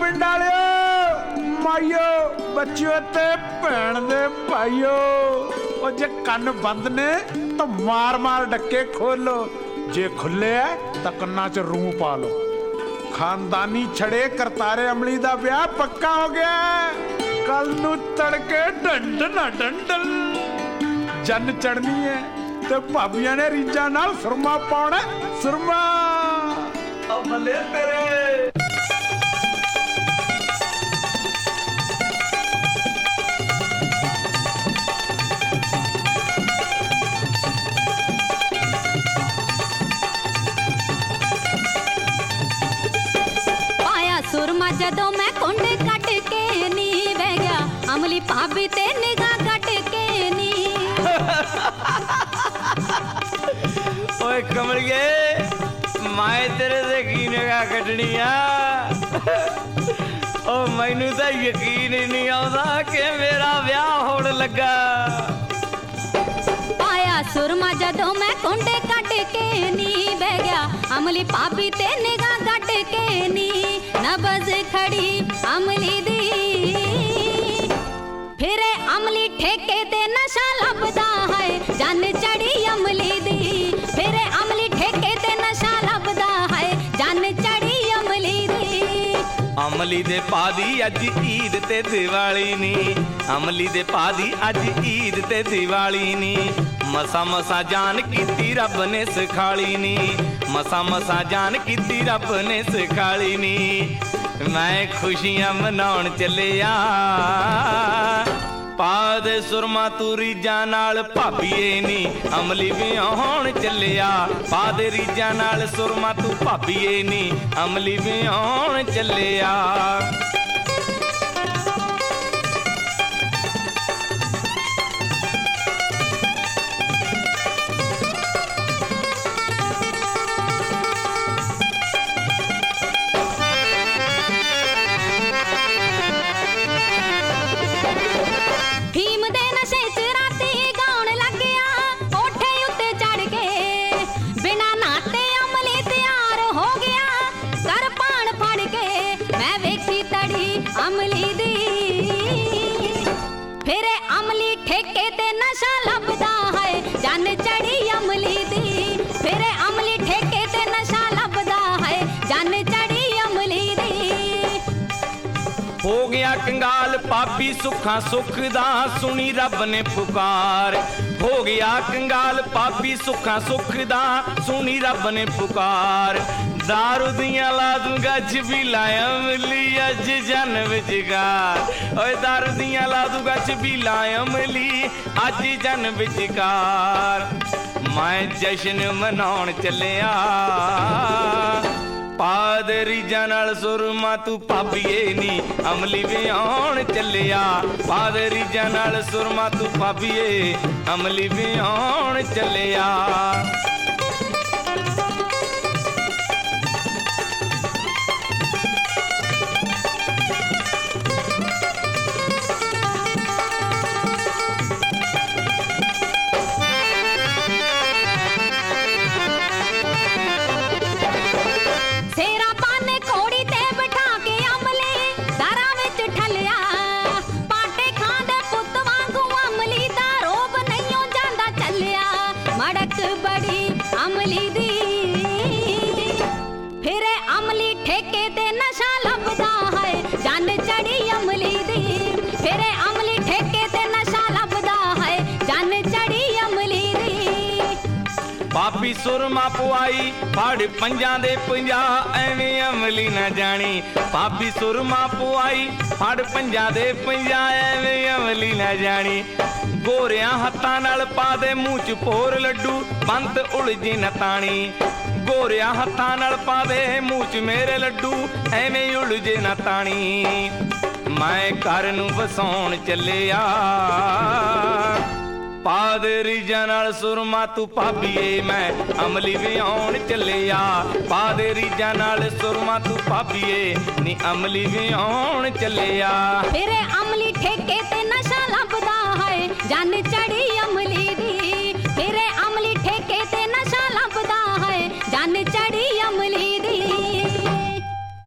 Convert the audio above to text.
ਪਿੰਡ ਵਾਲਿਓ ਮਾਇਓ ਬੱਚਿਓ ਤੇ ਭੈਣ ਦੇ ਭਾਈਓ। ਉਹ ਜੇ ਕੰਨ ਬੰਦ ਨੇ ਤਾਂ ਮਾਰ ਮਾਰ ਡੱਕੇ ਖੋਲੋ। ਜੇ ਖੁੱਲੇ ਐ ਤਾਂ ਕੰਨਾਂ 'ਚ ਰੂੰ ਪਾ ਲਓ। ਖਾਨਦਾਨੀ ਛੜੇ ਕਰਤਾਰੇ ਅਮਲੀ ਦਾ ਵਿਆਹ ਪੱਕਾ ਹੋ ਗਿਆ ਕੱਲ ਨੂੰ ਤੜਕੇ ਡੰਡ ਨਾ ਡੰਡਲ। ਜਨ ਚੜਨੀ ਹੈ ਤੇ ਭਾਬੀਆਂ ਨੇ ਰੀਜਾਂ ਨਾਲ ਸੁਰਮਾ ਪਾਉਣਾ ਸੁਰਮਾ। ਅਮਲੇ ਤੇਰੇ। ਜਦੋਂ ਮੈਂ ਕੁੰਡ ਕੱਟ ਕੇ ਨੀ ਬਹਿ ਗਿਆ ਅਮਲੀ ਭਾਬੀ ਤੇ ਨਿਗਾਹ ਕੱਟ ਕੇ ਨੀ ਓਏ ਕਮਲੀਏ ਮੈਂ ਤੇਰੇ ਤੇ ਕੀ ਨਿਗਾਹ ਕੱਢਣੀ ਆ? ਓ ਮੈਨੂੰ ਤਾਂ ਯਕੀਨ ਹੀ ਨਹੀਂ ਆਉਂਦਾ ਕਿ ਮੇਰਾ ਵਿਆਹ ਹੋਣ ਲੱਗਾ। ਪਾਇਆ ਸੁਰਮਾ ਜਦੋਂ ਮੈਂ ਕੁੰਡ ਕੱਟ ਕੇ ਨੀ ਬਹਿ ਗਿਆ ਅਮਲੀ ਭਾਬੀ ਤੇ ਨਿਗਾਹ ਅਮਲੀ ਦੀ। ਫਿਰੇ ਅਮਲੀ ਠੇਕੇ ਤੇ ਨਸ਼ਾ ਲੱਭਦਾ ਹੈ, ਜਨ ਚੜੀ ਅਮਲੀ ਦੀ। ਫਿਰੇ ਅਮਲੀ ਠੇਕੇ ਤੇ ਨਸ਼ਾ ਲੱਭਦਾ ਹੈ, ਜਨ ਚੜੀ ਅਮਲੀ ਦੀ। ਅਮਲੀ ਦੇ ਪਾਦੀ ਅੱਜ ਈਦ ਤੇ ਦੀਵਾਲੀ ਨੀ। ਅਮਲੀ ਦੇ ਪਾਦੀ ਅੱਜ ਈਦ ਤੇ ਦੀਵਾਲੀ ਨੀ। ਮਸਾ ਮਸਾ ਜਾਨ ਕੀਤੀ ਰੱਬ ਨੇ ਸਿਖਾਲੀ ਨੀ। ਮਸਾ ਮਸਾ ਜਾਨ ਕੀਤੀ ਰੱਬ ਨੇ ਸਿਖਾਲੀ ਨੀ। ਮੈਂ ਖੁਸ਼ੀਆਂ ਮਨਾਉਣ ਚੱਲਿਆ। ਪਾ ਦੇ ਸੁਰਮਾ ਤੂੰ ਰੀਜਾਂ ਨਾਲ ਭਾਬੀਏ ਨੀ, ਅਮਲੀ ਵਿਆਹਣ ਚੱਲਿਆ। ਪਾ ਦੇ ਰੀਜਾਂ ਨਾਲ ਸੁਰਮਾ ਤੂੰ ਭਾਬੀਏ ਨੀ, ਅਮਲੀ ਵਿਆਹਣ ਚੱਲਿਆ। ਹੋ ਕੰਗਾਲ, ਪਾਪੀ ਸੁੱਖਾਂ ਸੁੱਖ ਦਾ ਸੁਣੀ ਰੱਬ ਨੇ ਪੁਕਾਰ। ਹੋ ਗਿਆ ਕੰਗਾਲ, ਪਾਪੀ ਸੁੱਖਾਂ ਸੁੱਖ ਦਾ ਸੁਣੀ ਰੱਬ ਨੇ ਪੁਕਾਰ। ਦਾਰੂ ਦੀਆਂ ਲਾ ਦੂੰਗਾ ਛਬੀਲਾ ਅਮਲੀ ਅੱਜ ਜਨ ਵਿਚਕਾਰ। ਓਏ ਦਾਰੂ ਦੀਆਂ ਲਾ ਦੂੰਗਾ ਛਬੀਲਾ ਅਮਲੀ ਅੱਜ ਜਨ ਵਿਚਕਾਰ। ਮੈਂ ਜਸ਼ਨ ਮਨਾਉਣ ਚੱਲਿਆ। ਪਾਦਰੀ ਨਾਲ ਸੁਰਮਾ ਤੂੰ ਭਾਬੀਏ ਨੀ। ਅਮਲੀ ਵਿਆਹਣ ਚੱਲਿਆ। ਪਾਦਰੀ ਨਾਲ ਸੁਰਮਾ ਤੂੰ ਭਾਬੀਏ। ਅਮਲੀ ਵਿਆਹਣ ਚੱਲਿਆ। ਮੜਕ ਬੜੀ ਅਮਲੀ ਦੀ ਫਿਰੇ ਅਮਲੀ ਠੇਕੇ ਤੇ ਪਾਪੀ ਸੁਰਮਾ ਪੁਆਈ, ਫੜ ਪੰਜਾਂ ਦੇ ਪੰਜਾ, ਐਵੇਂ ਅਮਲੀ ਨਾ ਜਾਣੀ। ਪਾਪੀ ਸੁਰਮਾ ਪੁਆਈ, ਫੜ ਪੰਜਾਂ ਦੇ ਪੰਜਾ, ਐਵੇਂ ਅਮਲੀ ਨਾ ਜਾਣੀ। ਗੋਰਿਆਂ ਹੱਥਾਂ ਨਾਲ ਪਾ ਦੇ ਮੂੰਹ ਚ ਪੋਰ ਲੱਡੂ, ਬੰਤ ਉਲਝੀ ਨਾ ਤਾਣੀ। ਗੋਰਿਆਂ ਹੱਥਾਂ ਨਾਲ ਪਾ ਦੇ ਮੂੰਹ ਚ ਮੇਰੇ ਲੱਡੂ, ਐਵੇਂ ਉਲਝੇ ਨਾ ਤਾਣੀ। ਮੈਂ ਘਰ ਨੂੰ ਵਸਾਉਣ ਚੱਲਿਆ। ਪਾਦਰੀ ਨਾਲ ਸੁਰਮਾ, ਤੂੰ ਭਾਬੀਏ, ਮੈਂ ਅਮਲੀ ਵਿਆਉਣ ਚੱਲਿਆ। ਪਾਦਰੀ ਨਾਲ ਸੁਰਮਾ, ਤੂੰ ਭਾਬੀਏ, ਨੀ ਅਮਲੀ ਵਿਆਉਣ ਚੱਲਿਆ। ਫਿਰੇ ਅਮਲੀ ਠੇਕੇ ਤੇ ਨਸ਼ਾ ਲੱਭਦਾ ਹੈ। ਜਨ ਚੜੀ